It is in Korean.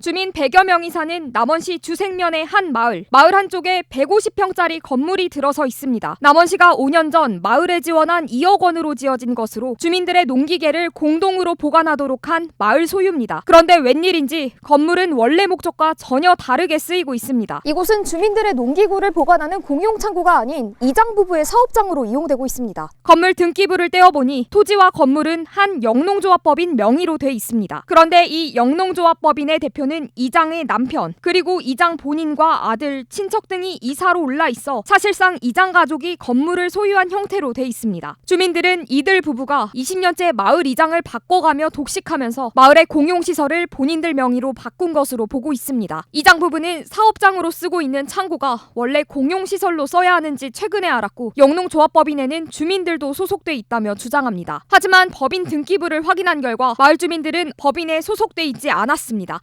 주민 100여 명이 사는 남원시 주생면의 한 마을. 마을 한쪽에 150평짜리 건물이 들어서 있습니다. 남원시가 5년 전 마을에 지원한 2억 원으로 지어진 것으로 주민들의 농기계를 공동으로 보관하도록 한 마을 소유입니다. 그런데 웬일인지 건물은 원래 목적과 전혀 다르게 쓰이고 있습니다. 이곳은 주민들의 농기구를 보관하는 공용 창고가 아닌 이장 부부의 사업장으로 이용되고 있습니다. 건물 등기부를 떼어보니 토지와 건물은 한 영농조합법인 명의로 돼 있습니다. 그런데 이 영농조합법인의 대표는 이장의 남편, 그리고 이장 본인과 아들, 친척 등이 이사로 올라 있어 사실상 이장 가족이 건물을 소유한 형태로 돼 있습니다. 주민들은 이들 부부가 20년째 마을 이장을 바꿔가며 독식하면서 마을의 공용 시설을 본인들 명의로 바꾼 것으로 보고 있습니다. 이장 부부는 사업장으로 쓰고 있는 창고가 원래 공용 시설로 써야 하는지 최근에 알았고 영농조합법인에는 주민들도 소속돼 있다며 주장합니다. 하지만 법인 등기부를 확인한 결과 마을 주민들은 법인에 소속돼 있지 않았습니다.